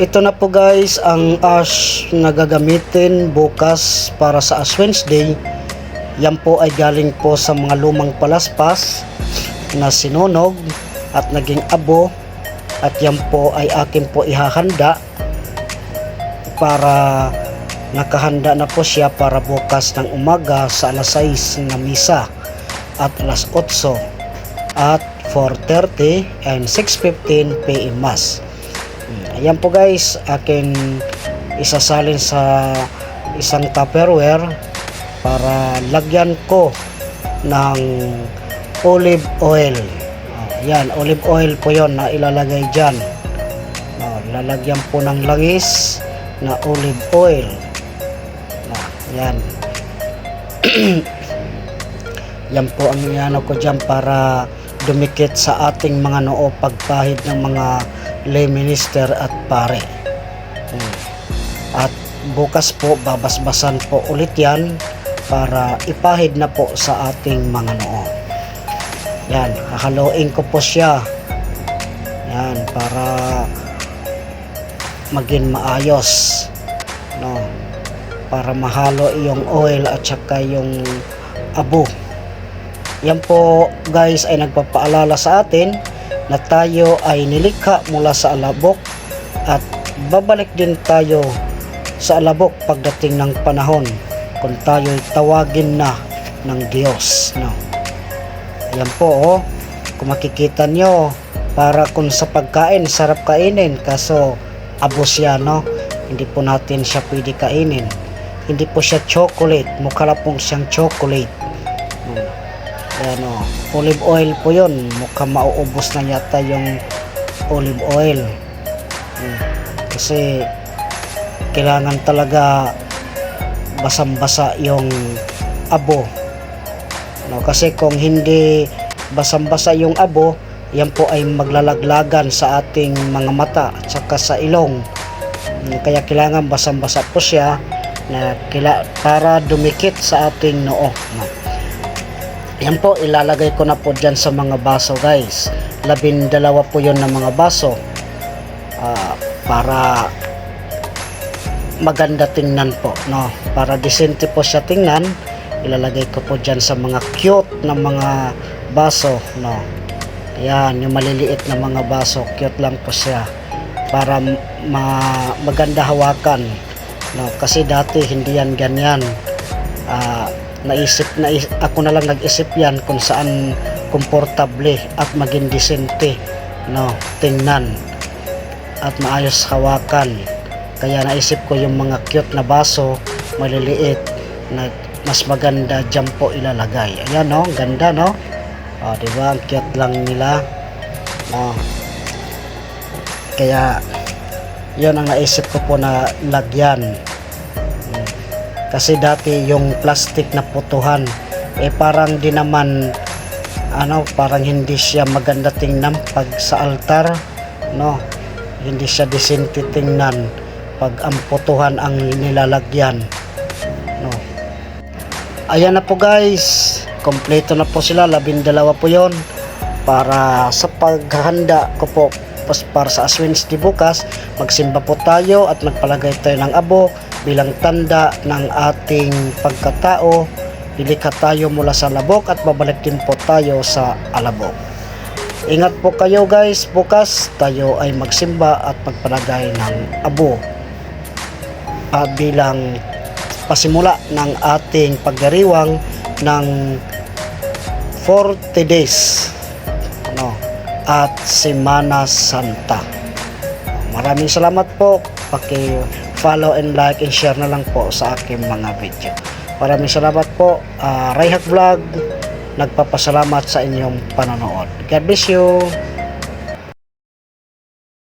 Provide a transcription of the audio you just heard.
Ito na po guys ang ash na gagamitin bukas para sa Ash Wednesday. Yan po ay galing po sa mga lumang palaspas na sinunog at naging abo at yan po ay akin po ihahanda para nakahanda na po siya para bukas ng umaga sa alas 6 na misa at alas 8 at 4.30 and 6.15 p.m. Mass. Ayan po guys, akin isasalin sa isang tupperware para lagyan ko ng olive oil. Oh, Ayan, olive oil po yon na ilalagay dyan. Oh, lalagyan po ng langis na olive oil. Oh, Ayan. Yan po ang inano ko dyan para dumikit sa ating mga noo pagpahid ng mga lay minister at pare. At bukas po babasbasan po ulit yan para ipahid na po sa ating mga noo. Yan, hahaluin ko po siya. Yan, para maging maayos. No? Para mahalo yung oil at saka yung abo. Yan po guys ay nagpapaalala sa atin na tayo ay nilikha mula sa alabok at babalik din tayo sa alabok pagdating ng panahon kung tayo tawagin na ng Diyos. No? Yan po oh, kung makikita nyo para kung sa pagkain sarap kainin kaso abo siya no hindi po natin siya pwede kainin hindi po siya chocolate mukha pong siyang chocolate. Ayan o, olive oil po yun. Mukhang mauubos na yata yung olive oil. Hmm. Kasi kailangan talaga basang-basa yung abo. No, kasi kung hindi basang-basa yung abo, yan po ay maglalaglagan sa ating mga mata at saka sa ilong. Hmm, Kaya kailangan basang-basa po siya na kila, para dumikit sa ating noo. No. Yan po, ilalagay ko na po dyan sa mga baso guys. Labing dalawa po yon ng mga baso. Ah, para maganda tingnan po. No? Para disente po siya tingnan, ilalagay ko po dyan sa mga cute na mga baso. No? Ayan, yung maliliit na mga baso. Cute lang po siya. Para ma- maganda hawakan. No? Kasi dati hindi yan ganyan. Ah, naisip na ako na lang nag-isip yan kung saan komportable at maging disente no tingnan at maayos hawakan. Kaya naisip ko yung mga cute na baso maliliit na mas maganda dyan po ilalagay. Ayan no ganda no? O, di ba ang cute lang nila. No kaya yun ang naisip ko po na lagyan kasi dati yung plastic na putuhan eh parang di naman ano parang hindi siya maganda tingnan pag sa altar no? Hindi siya disente tingnan pag ang putuhan ang nilalagyan no? Ayan na po guys. Kompleto na po sila. Labindalawa po yon para sa paghahanda ko po para sa Ash Wednesday bukas magsimba po tayo at magpalagay tayo ng abo bilang tanda ng ating pagkatao nilikha tayo mula sa labok at babalik din po tayo sa alabok. Ingat po kayo guys. Bukas tayo ay magsimba at magpalagay ng abo. Ah, bilang pasimula ng ating pagdiriwang ng 40 days ano, at Semana Santa. Maraming salamat po. Paki follow and like and share na lang po sa aking mga video. Maraming salamat po uh, Rayhak Vlog. Nagpapasalamat sa inyong panonood. God bless you